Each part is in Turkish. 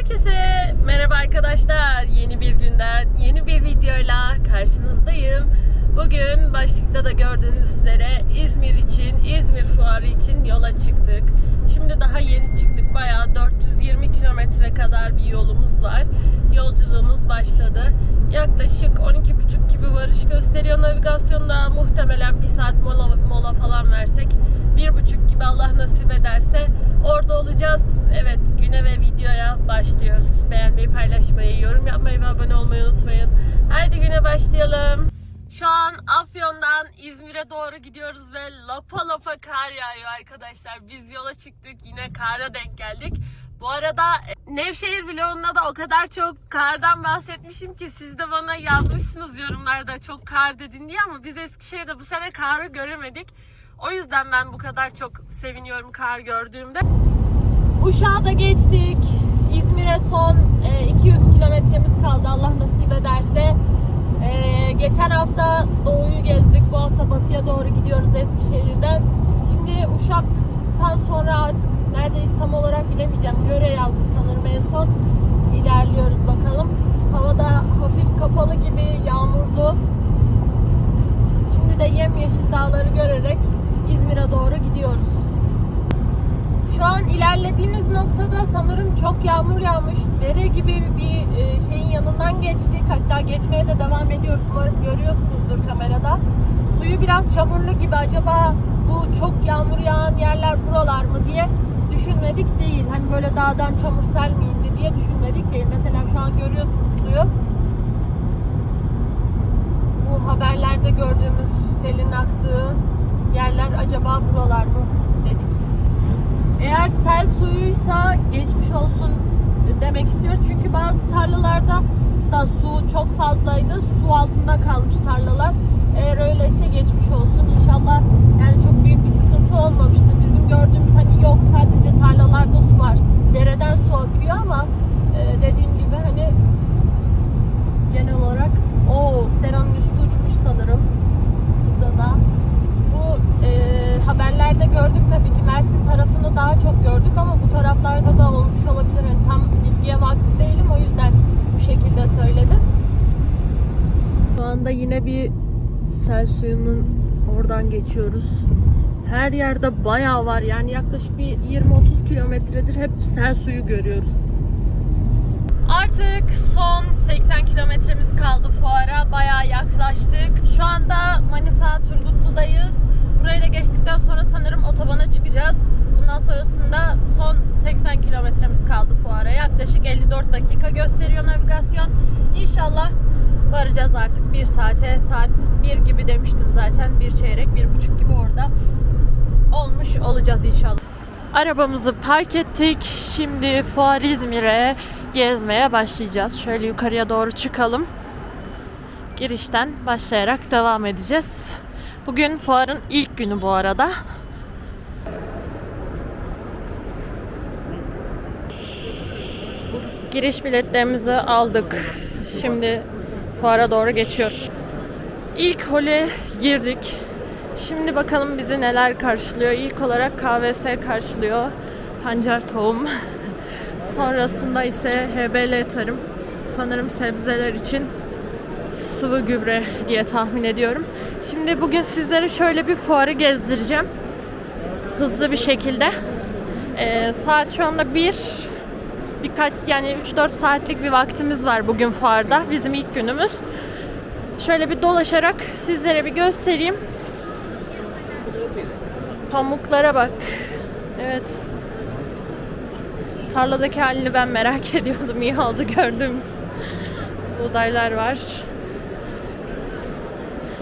Herkese merhaba arkadaşlar. Yeni bir günden, yeni bir videoyla karşınızdayım. Bugün başlıkta da gördüğünüz üzere İzmir için, İzmir Fuarı için yola çıktık. Şimdi daha yeni çıktık. Bayağı 420 kilometre kadar bir yolumuz var. Yolculuğumuz başladı. Yaklaşık 12.30 gibi varış gösteriyor navigasyonda. Muhtemelen bir saat mola, mola falan versek bir buçuk gibi Allah nasip ederse orada olacağız. Evet güne ve videoya başlıyoruz. Beğenmeyi, paylaşmayı, yorum yapmayı ve abone olmayı unutmayın. Haydi güne başlayalım. Şu an Afyon'dan İzmir'e doğru gidiyoruz ve lapa lapa kar yağıyor arkadaşlar. Biz yola çıktık yine kara denk geldik. Bu arada e, Nevşehir vlogunda da o kadar çok kardan bahsetmişim ki siz de bana yazmışsınız yorumlarda çok kar dedin diye ama biz Eskişehir'de bu sene karı göremedik. O yüzden ben bu kadar çok seviniyorum kar gördüğümde. Uşak'a da geçtik. İzmir'e son e, 200 kilometremiz kaldı Allah nasip ederse. E, geçen hafta doğuyu gezdik. Bu hafta batıya doğru gidiyoruz Eskişehir'den. Şimdi Uşak'tan sonra artık neredeyiz tam olarak bilemeyeceğim. Göre yazdı sanırım en son. İlerliyoruz bakalım. Havada hafif kapalı gibi yağmurlu. Şimdi de yemyeşil dağları görerek İzmir'e doğru gidiyoruz. Şu an ilerlediğimiz noktada sanırım çok yağmur yağmış. Dere gibi bir e, şeyin yanından geçtik. Hatta geçmeye de devam ediyoruz. Umarım görüyorsunuzdur kamerada. Suyu biraz çamurlu gibi. Acaba bu çok yağmur yağan yerler buralar mı diye düşünmedik değil. Hani böyle dağdan çamur sel mi indi diye düşünmedik değil. Mesela şu an görüyorsunuz suyu. Bu haberlerde gördüğümüz selin aktığı yerler acaba buralar mı dedik. Eğer sel suyuysa geçmiş olsun demek istiyoruz. Çünkü bazı tarlalarda da su çok fazlaydı. Su altında kalmış tarlalar. Eğer öyleyse geçmiş olsun. İnşallah yani çok büyük bir sıkıntı olmamıştır. Bizim gördüğümüz hani yok sadece tarlalarda su var. Dereden su akıyor ama e, dediğim gibi hani genel olarak o Sera'nın üstü uçmuş sanırım. Burada da bu e, haberlerde gördük tabii ki Mersin tarafını daha çok gördük ama bu taraflarda da olmuş olabilir. Yani tam bilgiye vakıf değilim o yüzden bu şekilde söyledim. Şu anda yine bir sel suyunun oradan geçiyoruz. Her yerde bayağı var yani yaklaşık bir 20-30 kilometredir hep sel suyu görüyoruz. Artık son 80 kilometremiz kaldı fuara. Bayağı yaklaştık. Şu anda Manisa Turgutlu'dayız. Burayı da geçtikten sonra sanırım otobana çıkacağız. Bundan sonrasında son 80 kilometremiz kaldı fuara. Yaklaşık 54 dakika gösteriyor navigasyon. İnşallah varacağız artık bir saate. Saat 1 gibi demiştim zaten. Bir çeyrek, bir buçuk gibi orada olmuş olacağız inşallah. Arabamızı park ettik. Şimdi Fuar İzmir'e gezmeye başlayacağız. Şöyle yukarıya doğru çıkalım. Girişten başlayarak devam edeceğiz. Bugün fuarın ilk günü bu arada. Giriş biletlerimizi aldık. Şimdi fuara doğru geçiyoruz. İlk hole girdik. Şimdi bakalım bizi neler karşılıyor. İlk olarak KVS karşılıyor. Pancar tohum. Sonrasında ise HBL tarım. Sanırım sebzeler için sıvı gübre diye tahmin ediyorum. Şimdi bugün sizlere şöyle bir fuarı gezdireceğim. Hızlı bir şekilde. Ee, saat şu anda bir birkaç yani 3-4 saatlik bir vaktimiz var bugün fuarda. Bizim ilk günümüz. Şöyle bir dolaşarak sizlere bir göstereyim. Pamuklara bak. Evet. Tarladaki halini ben merak ediyordum. İyi oldu gördüğümüz buğdaylar var.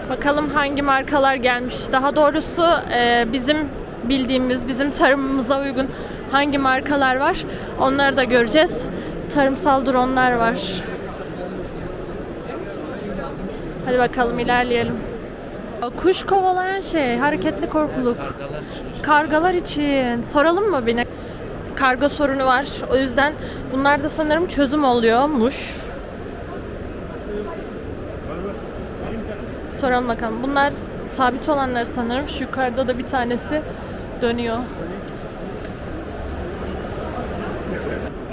Bakalım hangi markalar gelmiş. Daha doğrusu e, bizim bildiğimiz, bizim tarımımıza uygun hangi markalar var onları da göreceğiz. Tarımsal dronlar var. Hadi bakalım ilerleyelim. Kuş kovalayan şey, hareketli korkuluk. Kargalar için. Soralım mı bine? Karga sorunu var. O yüzden bunlar da sanırım çözüm oluyormuş. Soralım bakalım. Bunlar sabit olanlar sanırım. Şu yukarıda da bir tanesi dönüyor.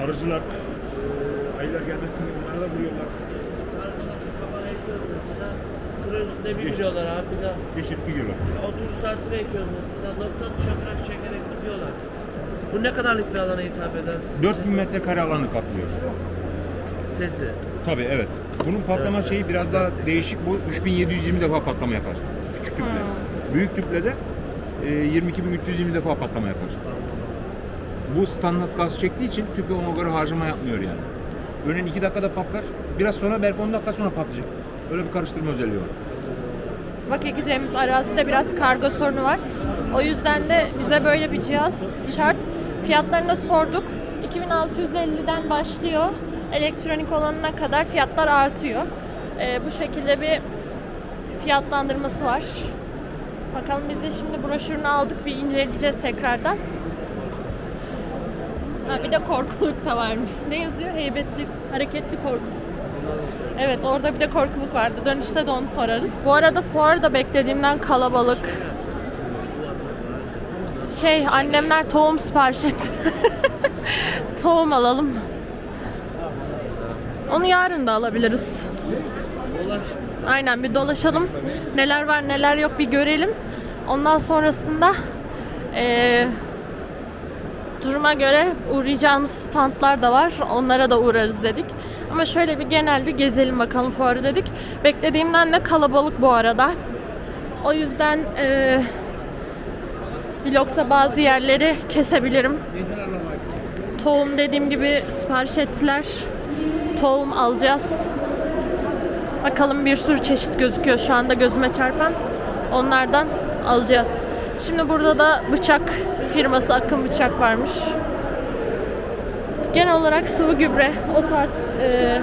Arıcılar Ee, ayılar gelmesin diye onlara da vuruyorlar. Mesela. Sıra üstünde bir biliyorlar abi bir daha. Geçirip gidiyorlar. 30 santim ekliyoruz mesela. Nokta atışa bırak çekerek gidiyorlar. Bu ne kadarlık bir alana hitap eder? 4000 metrekare alanı kaplıyor. Sesi. Tabii evet. Bunun patlama şeyi biraz daha değişik. Bu 3720 defa patlama yapar. Küçük tüple. Büyük tüple de e, 22320 defa patlama yapar. Bu standart gaz çektiği için tüpe ona göre harcama yapmıyor yani. Örneğin 2 dakikada patlar. Biraz sonra belki 10 dakika sonra patlayacak. Öyle bir karıştırma özelliği var. Bak ekeceğimiz arazide biraz kargo sorunu var. O yüzden de bize böyle bir cihaz şart. Fiyatlarını da sorduk. 2650'den başlıyor. Elektronik olanına kadar fiyatlar artıyor. Ee, bu şekilde bir fiyatlandırması var. Bakalım biz de şimdi broşürünü aldık. Bir inceleyeceğiz tekrardan. Ha, bir de korkuluk da varmış. Ne yazıyor? Heybetli, hareketli korkuluk. Evet orada bir de korkuluk vardı. Dönüşte de onu sorarız. Bu arada fuar da beklediğimden kalabalık. Şey annemler tohum sipariş etti. tohum alalım. Onu yarın da alabiliriz. Aynen bir dolaşalım. Neler var neler yok bir görelim. Ondan sonrasında eee, duruma göre uğrayacağımız standlar da var. Onlara da uğrarız dedik. Ama şöyle bir genel bir gezelim bakalım fuarı dedik. Beklediğimden de kalabalık bu arada. O yüzden eee vlogta bazı yerleri kesebilirim. Tohum dediğim gibi sipariş ettiler. Tohum alacağız. Bakalım bir sürü çeşit gözüküyor şu anda gözüme çarpan. Onlardan alacağız. Şimdi burada da bıçak firması Akın Bıçak varmış. Genel olarak sıvı gübre, o tarz e,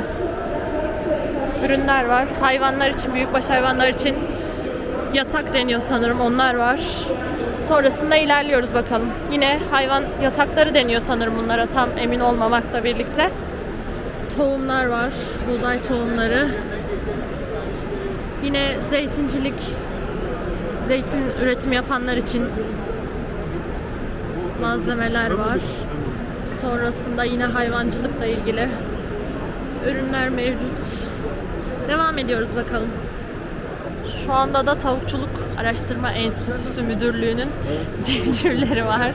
ürünler var. Hayvanlar için, büyükbaş hayvanlar için yatak deniyor sanırım. Onlar var. Sonrasında ilerliyoruz bakalım. Yine hayvan yatakları deniyor sanırım bunlara tam emin olmamakla birlikte. Tohumlar var. Buğday tohumları. Yine zeytincilik, zeytin üretim yapanlar için malzemeler var. Sonrasında yine hayvancılıkla ilgili ürünler mevcut. Devam ediyoruz bakalım. Şu anda da Tavukçuluk Araştırma Enstitüsü Müdürlüğü'nün civcivleri var.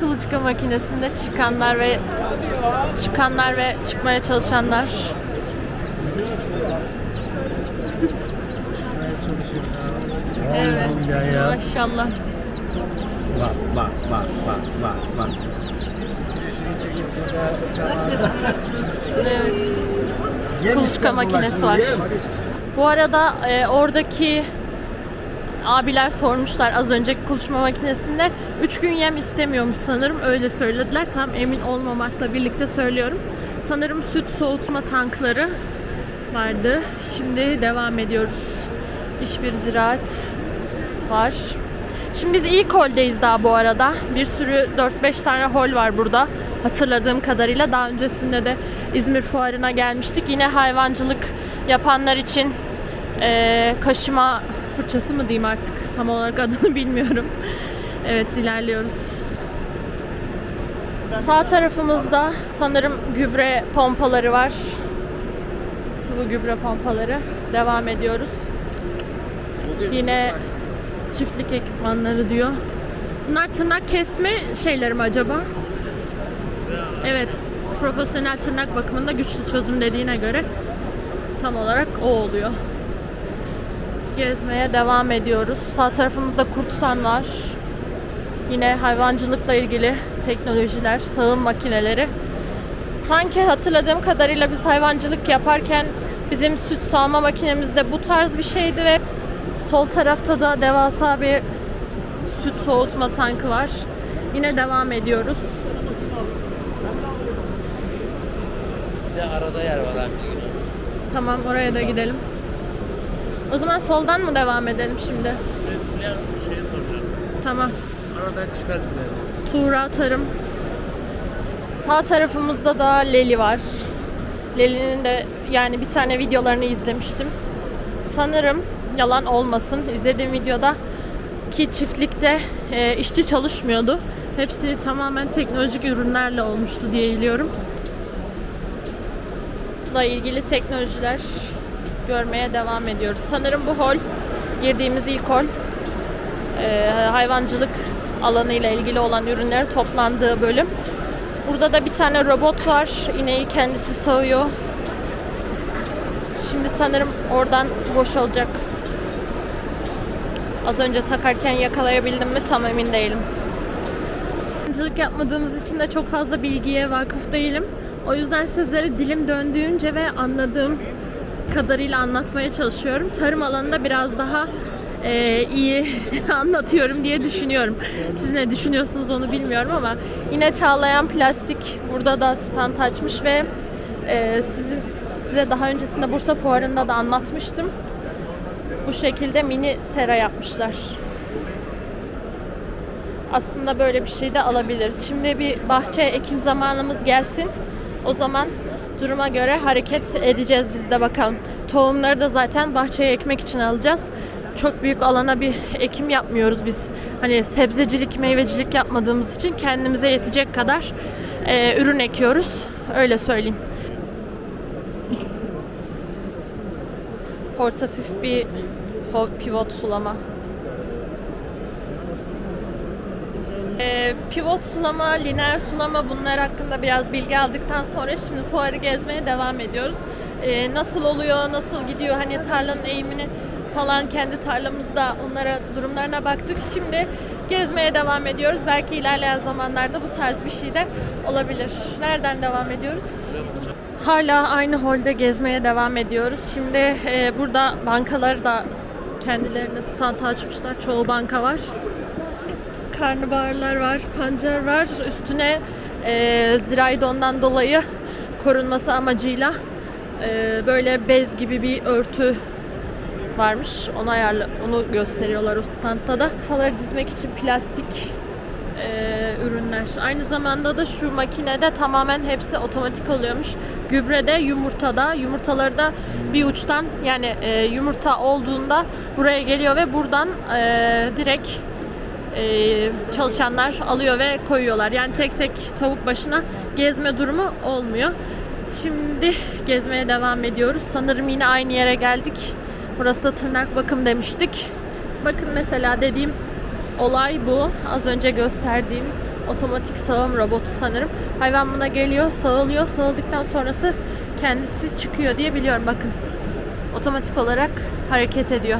Kuluçka makinesinde çıkanlar ve çıkanlar ve çıkmaya çalışanlar. Evet. Maşallah. Bak bak bak bak bak bak. Evet. Kuluçka makinesi var. Bu arada e, oradaki abiler sormuşlar az önceki kuluçma makinesinde 3 gün yem istemiyormuş sanırım öyle söylediler. Tam emin olmamakla birlikte söylüyorum. Sanırım süt soğutma tankları vardı. Şimdi devam ediyoruz. İş bir ziraat var. Şimdi biz ilk holdeyiz daha bu arada. Bir sürü 4-5 tane hol var burada. Hatırladığım kadarıyla daha öncesinde de İzmir Fuarı'na gelmiştik. Yine hayvancılık yapanlar için eee, kaşıma fırçası mı diyeyim artık tam olarak adını bilmiyorum. Evet ilerliyoruz. Sağ tarafımızda sanırım gübre pompaları var. Sıvı gübre pompaları. Devam ediyoruz. Yine çiftlik ekipmanları diyor. Bunlar tırnak kesme şeyleri mi acaba? Evet. Profesyonel tırnak bakımında güçlü çözüm dediğine göre tam olarak o oluyor. Gezmeye devam ediyoruz. Sağ tarafımızda kurtsan var. Yine hayvancılıkla ilgili teknolojiler, sağım makineleri. Sanki hatırladığım kadarıyla biz hayvancılık yaparken bizim süt sağma makinemiz de bu tarz bir şeydi ve sol tarafta da devasa bir süt soğutma tankı var. Yine devam ediyoruz. Bir de arada yer var abi. Tamam oraya da gidelim. O zaman soldan mı devam edelim şimdi? Biliyorum şu şeyi soracağım. Tamam. Aradan çıkar dilerim. Tuğra atarım. Sağ tarafımızda da Leli var. Leli'nin de yani bir tane videolarını izlemiştim. Sanırım yalan olmasın izlediğim videoda ki çiftlikte e, işçi çalışmıyordu. Hepsi tamamen teknolojik ürünlerle olmuştu diye biliyorum. Robotla ilgili teknolojiler görmeye devam ediyoruz. Sanırım bu hol girdiğimiz ilk hol e, hayvancılık alanıyla ilgili olan ürünlerin toplandığı bölüm. Burada da bir tane robot var. İneği kendisi sağıyor. Şimdi sanırım oradan boşalacak. Az önce takarken yakalayabildim mi tam emin değilim. Hayvancılık yapmadığımız için de çok fazla bilgiye vakıf değilim. O yüzden sizlere dilim döndüğünce ve anladığım kadarıyla anlatmaya çalışıyorum. Tarım alanında biraz daha e, iyi anlatıyorum diye düşünüyorum. Siz ne düşünüyorsunuz onu bilmiyorum ama yine Çağlayan Plastik burada da stand açmış ve e, sizin size daha öncesinde Bursa Fuarı'nda da anlatmıştım. Bu şekilde mini sera yapmışlar. Aslında böyle bir şey de alabiliriz. Şimdi bir bahçe ekim zamanımız gelsin. O zaman duruma göre hareket edeceğiz biz de bakalım. Tohumları da zaten bahçeye ekmek için alacağız. Çok büyük alana bir ekim yapmıyoruz biz. Hani sebzecilik, meyvecilik yapmadığımız için kendimize yetecek kadar e, ürün ekiyoruz. Öyle söyleyeyim. Portatif bir pivot sulama. Ee, pivot sulama, lineer sulama bunlar hakkında biraz bilgi aldıktan sonra şimdi fuarı gezmeye devam ediyoruz. Ee, nasıl oluyor, nasıl gidiyor hani tarlanın eğimini falan kendi tarlamızda onlara durumlarına baktık. Şimdi gezmeye devam ediyoruz. Belki ilerleyen zamanlarda bu tarz bir şey de olabilir. Nereden devam ediyoruz? Hala aynı holde gezmeye devam ediyoruz. Şimdi e, burada bankaları da kendilerine stand açmışlar. Çoğu banka var karnabaharlar var, pancar var. Üstüne e, zirai dondan dolayı korunması amacıyla e, böyle bez gibi bir örtü varmış. Onu ayarlı, onu gösteriyorlar o standta da. Kaları dizmek için plastik e, ürünler. Aynı zamanda da şu makinede tamamen hepsi otomatik oluyormuş. Gübrede, yumurtada, yumurtaları da bir uçtan yani e, yumurta olduğunda buraya geliyor ve buradan e, direkt e, çalışanlar alıyor ve koyuyorlar. Yani tek tek tavuk başına gezme durumu olmuyor. Şimdi gezmeye devam ediyoruz. Sanırım yine aynı yere geldik. Burası da tırnak bakım demiştik. Bakın mesela dediğim olay bu. Az önce gösterdiğim otomatik sağım robotu sanırım. Hayvan buna geliyor, sağılıyor. Sağıldıktan sonrası kendisi çıkıyor diye biliyorum. Bakın. Otomatik olarak hareket ediyor.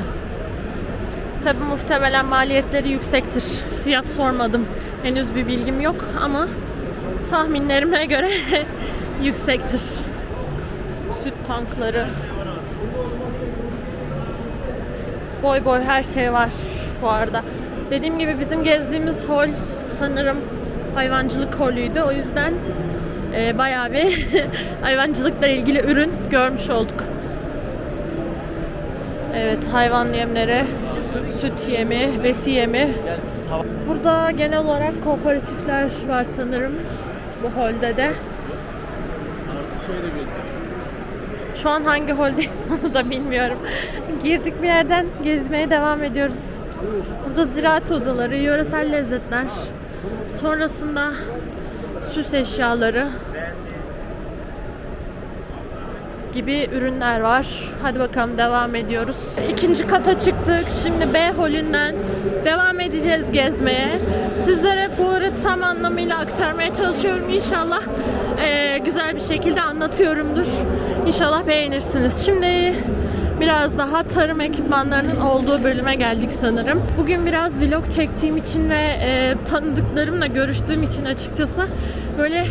Tabi muhtemelen maliyetleri yüksektir. Fiyat sormadım. Henüz bir bilgim yok ama tahminlerime göre yüksektir. Süt tankları. Boy boy her şey var fuarda. Dediğim gibi bizim gezdiğimiz hol sanırım hayvancılık holüydü. O yüzden e, bayağı bir hayvancılıkla ilgili ürün görmüş olduk. Evet hayvan yemleri, süt yemi, besi yemi. Burada genel olarak kooperatifler var sanırım bu holde de. Şu an hangi holdeyiz onu da bilmiyorum. Girdik bir yerden gezmeye devam ediyoruz. Burada ziraat odaları, yöresel lezzetler. Sonrasında süs eşyaları gibi ürünler var. Hadi bakalım devam ediyoruz. İkinci kata çıktık. Şimdi B holünden devam edeceğiz gezmeye. Sizlere fuarı tam anlamıyla aktarmaya çalışıyorum. İnşallah eee, güzel bir şekilde anlatıyorumdur. İnşallah beğenirsiniz. Şimdi biraz daha tarım ekipmanlarının olduğu bölüme geldik sanırım. Bugün biraz vlog çektiğim için ve eee, tanıdıklarımla görüştüğüm için açıkçası böyle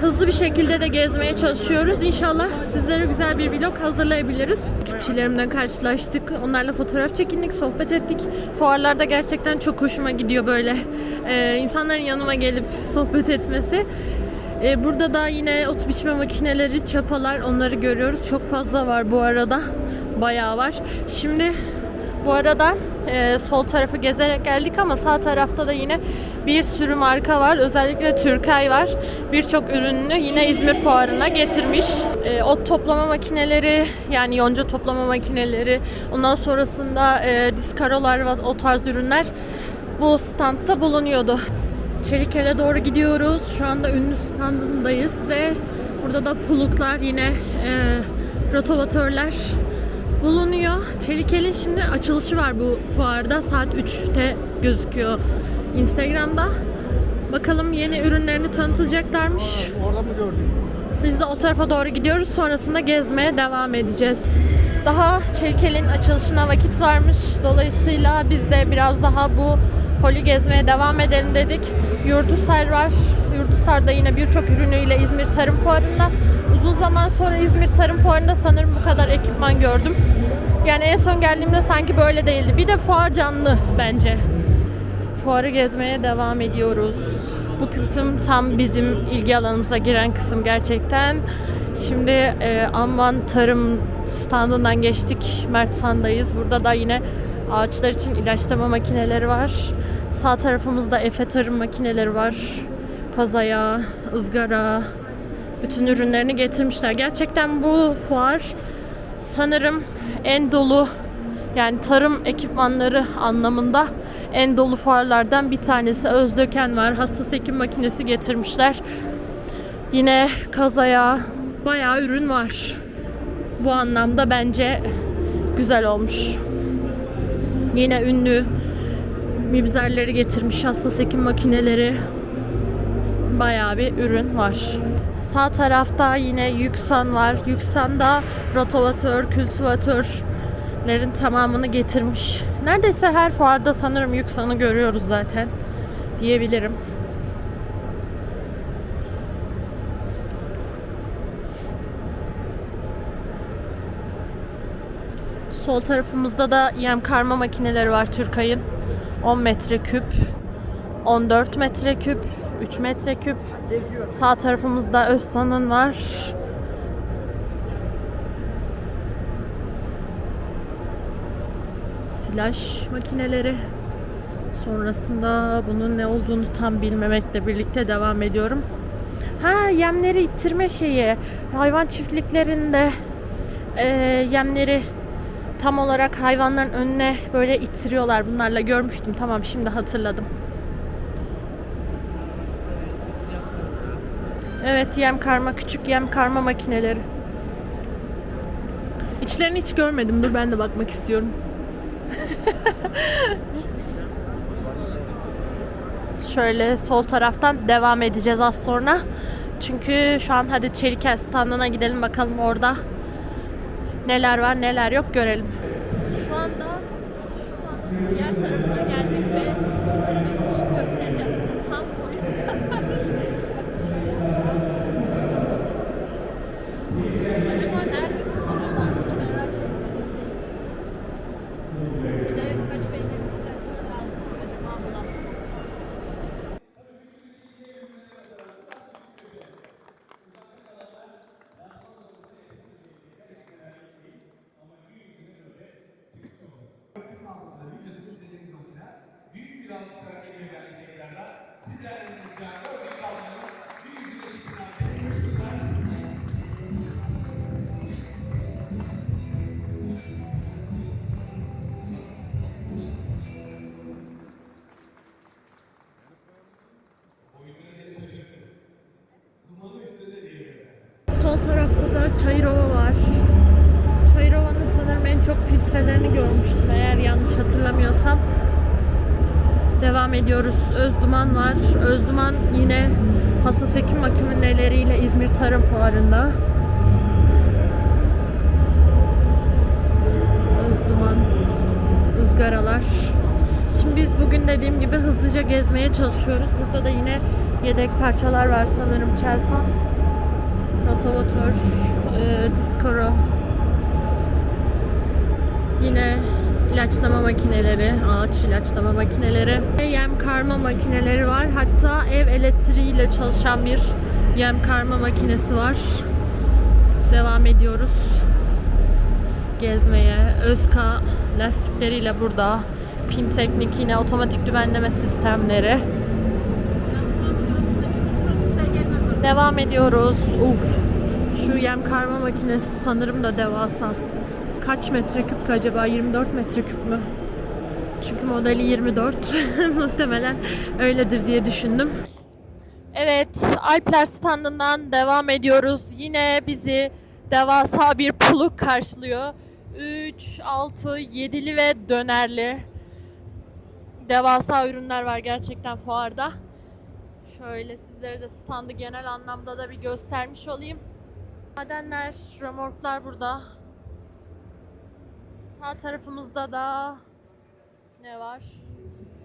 hızlı bir şekilde de gezmeye çalışıyoruz. İnşallah sizlere güzel bir vlog hazırlayabiliriz. Takipçilerimle karşılaştık. Onlarla fotoğraf çekindik, sohbet ettik. Fuarlarda gerçekten çok hoşuma gidiyor böyle e, insanların yanıma gelip sohbet etmesi. E, burada da yine ot biçme makineleri, çapalar onları görüyoruz. Çok fazla var bu arada. Bayağı var. Şimdi bu arada e, sol tarafı gezerek geldik ama sağ tarafta da yine bir sürü marka var. Özellikle Türkay var. Birçok ürününü yine İzmir fuarına getirmiş. E, ot toplama makineleri yani yonca toplama makineleri ondan sonrasında e, diskarolar ve o tarz ürünler bu standta bulunuyordu. Çelikel'e doğru gidiyoruz. Şu anda ünlü standındayız ve Burada da puluklar yine e, rotovatörler bulunuyor. Çelikel'in şimdi açılışı var bu fuarda. Saat 3'te gözüküyor Instagram'da. Bakalım yeni ürünlerini tanıtacaklarmış. Orada mı gördün? Biz de o tarafa doğru gidiyoruz. Sonrasında gezmeye devam edeceğiz. Daha Çelikel'in açılışına vakit varmış. Dolayısıyla biz de biraz daha bu poli gezmeye devam edelim dedik. Yurdusar var. Yurdusar'da yine birçok ürünüyle İzmir Tarım Fuarı'nda. Uzun zaman sonra İzmir Tarım Fuarı'nda sanırım bu kadar ekipman gördüm. Yani en son geldiğimde sanki böyle değildi. Bir de fuar canlı bence. Fuarı gezmeye devam ediyoruz. Bu kısım tam bizim ilgi alanımıza giren kısım gerçekten. Şimdi e, Amman Tarım standından geçtik. Mertsan'dayız. Burada da yine ağaçlar için ilaçlama makineleri var. Sağ tarafımızda Efe Tarım makineleri var. Kazaya, ızgara, bütün ürünlerini getirmişler. Gerçekten bu fuar sanırım en dolu yani tarım ekipmanları anlamında en dolu fuarlardan bir tanesi. Özdöken var. Hassas ekim makinesi getirmişler. Yine kazaya bayağı ürün var. Bu anlamda bence güzel olmuş. Yine ünlü mibzerleri getirmiş. Hassas ekim makineleri. Bayağı bir ürün var. Sağ tarafta yine Yüksan var. Yüksan'da rotovatör, kültivatörlerin tamamını getirmiş. Neredeyse her fuarda sanırım Yüksan'ı görüyoruz zaten diyebilirim. Sol tarafımızda da yem karma makineleri var Türkay'ın. 10 metreküp, 14 metreküp, 3 metreküp. Sağ tarafımızda Özsan'ın var. Silaj makineleri. Sonrasında bunun ne olduğunu tam bilmemekle birlikte devam ediyorum. Ha yemleri ittirme şeyi. Hayvan çiftliklerinde e, yemleri tam olarak hayvanların önüne böyle ittiriyorlar. Bunlarla görmüştüm. Tamam şimdi hatırladım. Evet yem karma küçük yem karma makineleri. İçlerini hiç görmedim. Dur ben de bakmak istiyorum. Şöyle sol taraftan devam edeceğiz az sonra. Çünkü şu an hadi Çelikel standına gidelim bakalım orada neler var neler yok görelim. Şu anda standın diğer tarafına geldik ve Çayırova var. Çayırova'nın sanırım en çok filtrelerini görmüştüm eğer yanlış hatırlamıyorsam. Devam ediyoruz. Özduman var. Özduman yine hassas ekim makineleriyle İzmir Tarım Fuarı'nda. Özduman, ızgaralar. Şimdi biz bugün dediğim gibi hızlıca gezmeye çalışıyoruz. Burada da yine yedek parçalar var sanırım Çelsan. Rotovatör, e, Discoro. Yine ilaçlama makineleri, ağaç ilaçlama makineleri. Yem karma makineleri var. Hatta ev elektriğiyle çalışan bir yem karma makinesi var. Devam ediyoruz gezmeye. Özka lastikleriyle burada. Pin teknik yine otomatik düzenleme sistemleri. Devam ediyoruz. Uf. Şu yem karma makinesi sanırım da devasa. Kaç metreküp acaba? 24 metreküp mü? Çünkü modeli 24. Muhtemelen öyledir diye düşündüm. Evet, Alpler standından devam ediyoruz. Yine bizi devasa bir puluk karşılıyor. 3, 6, 7'li ve dönerli. Devasa ürünler var gerçekten fuarda. Şöyle sizlere de standı genel anlamda da bir göstermiş olayım. Madenler, römorklar burada. Sağ tarafımızda da ne var?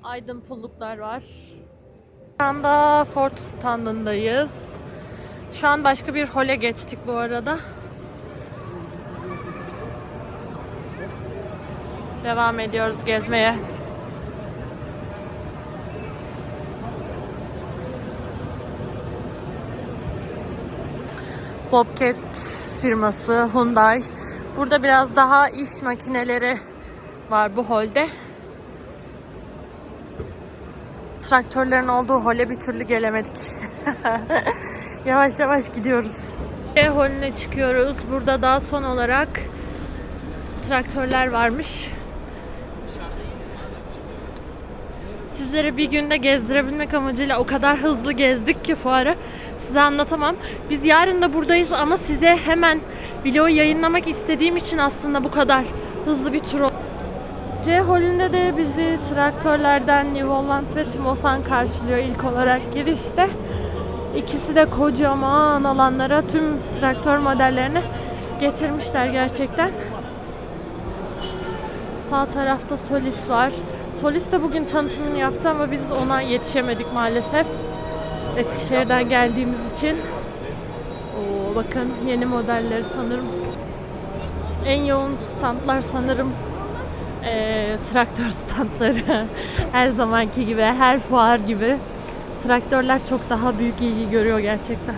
Aydın pulluklar var. Şu anda Ford standındayız. Şu an başka bir hole geçtik bu arada. Devam ediyoruz gezmeye. Bobcat firması Hyundai. Burada biraz daha iş makineleri var bu holde. Traktörlerin olduğu hole bir türlü gelemedik. yavaş yavaş gidiyoruz. E holüne çıkıyoruz. Burada daha son olarak traktörler varmış. Sizlere bir günde gezdirebilmek amacıyla o kadar hızlı gezdik ki fuarı size anlatamam. Biz yarın da buradayız ama size hemen videoyu yayınlamak istediğim için aslında bu kadar hızlı bir tur. C holünde de bizi traktörlerden New Holland ve Timosan karşılıyor ilk olarak girişte. İkisi de kocaman alanlara tüm traktör modellerini getirmişler gerçekten. Sağ tarafta Solis var. Solis de bugün tanıtımını yaptı ama biz ona yetişemedik maalesef. Eskişehir'den geldiğimiz için. Oo, bakın yeni modelleri sanırım. En yoğun standlar sanırım eee, traktör standları. her zamanki gibi, her fuar gibi. Traktörler çok daha büyük ilgi görüyor gerçekten.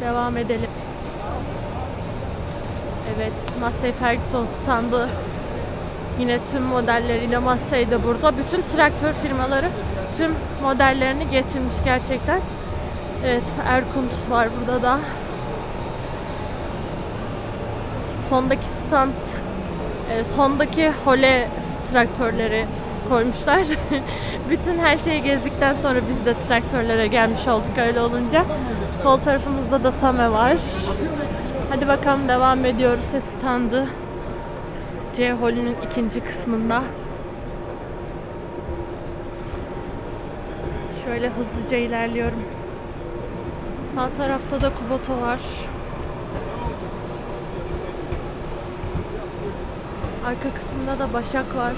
Devam edelim. Evet, Massey Ferguson standı yine tüm modelleriyle Massey de burada. Bütün traktör firmaları tüm modellerini getirmiş gerçekten. Evet, Erkunt var burada da. Sondaki stand, e, sondaki hole traktörleri koymuşlar. Bütün her şeyi gezdikten sonra biz de traktörlere gelmiş olduk öyle olunca. Sol tarafımızda da Same var. Hadi bakalım devam ediyoruz ses standı. C holünün ikinci kısmında. Şöyle hızlıca ilerliyorum. Sağ tarafta da Kuboto var. Arka kısımda da Başak var.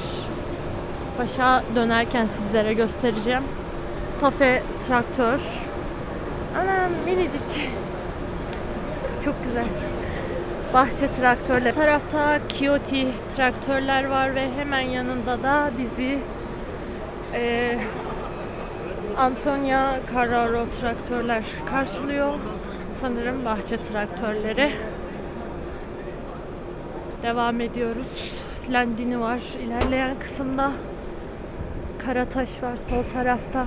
Başa dönerken sizlere göstereceğim. Tafe traktör. Anam minicik. Çok güzel. Bahçe traktörler. Bu tarafta Kioti traktörler var ve hemen yanında da bizi eee Antonia Carraro traktörler karşılıyor. Sanırım bahçe traktörleri. Devam ediyoruz. Landini var ilerleyen kısımda. Karataş var sol tarafta.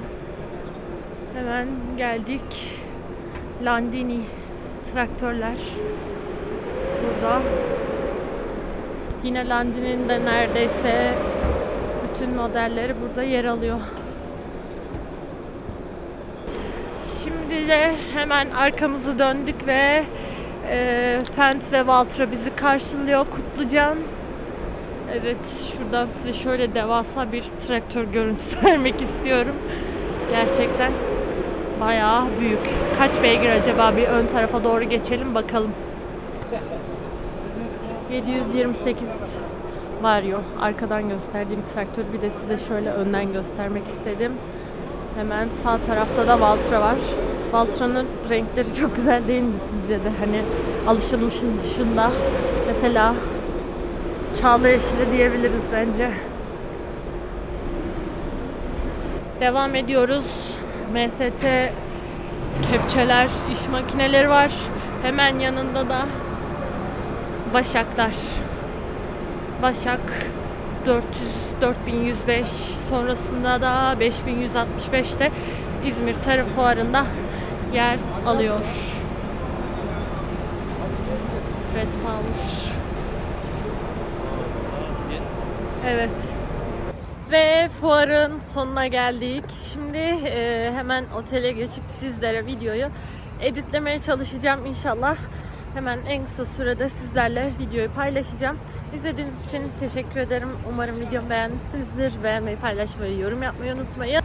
Hemen geldik. Landini traktörler. Burada. Yine Landini'nin de neredeyse bütün modelleri burada yer alıyor. Şimdi de hemen arkamızı döndük ve e, Fent ve Valtra bizi karşılıyor. Kutlucan. Evet, şuradan size şöyle devasa bir traktör görüntüsü vermek istiyorum. Gerçekten bayağı büyük. Kaç beygir acaba? Bir ön tarafa doğru geçelim bakalım. 728 Vario. Arkadan gösterdiğim traktör. Bir de size şöyle önden göstermek istedim. Hemen sağ tarafta da Valtra var. Valtra'nın renkleri çok güzel değil mi sizce de? Hani alışılmışın dışında. Mesela çağla yeşili diyebiliriz bence. Devam ediyoruz. MST kepçeler, iş makineleri var. Hemen yanında da Başaklar. Başak 400 4105 sonrasında da 5165'te İzmir Tarım Fuarı'nda yer alıyor. Red Power. Evet. Ve fuarın sonuna geldik. Şimdi e, hemen otele geçip sizlere videoyu editlemeye çalışacağım inşallah. Hemen en kısa sürede sizlerle videoyu paylaşacağım. İzlediğiniz için teşekkür ederim. Umarım videomu beğenmişsinizdir. Beğenmeyi, paylaşmayı, yorum yapmayı unutmayın.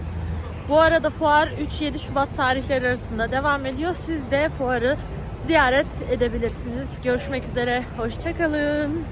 Bu arada fuar 3-7 Şubat tarihleri arasında devam ediyor. Siz de fuarı ziyaret edebilirsiniz. Görüşmek üzere. Hoşçakalın.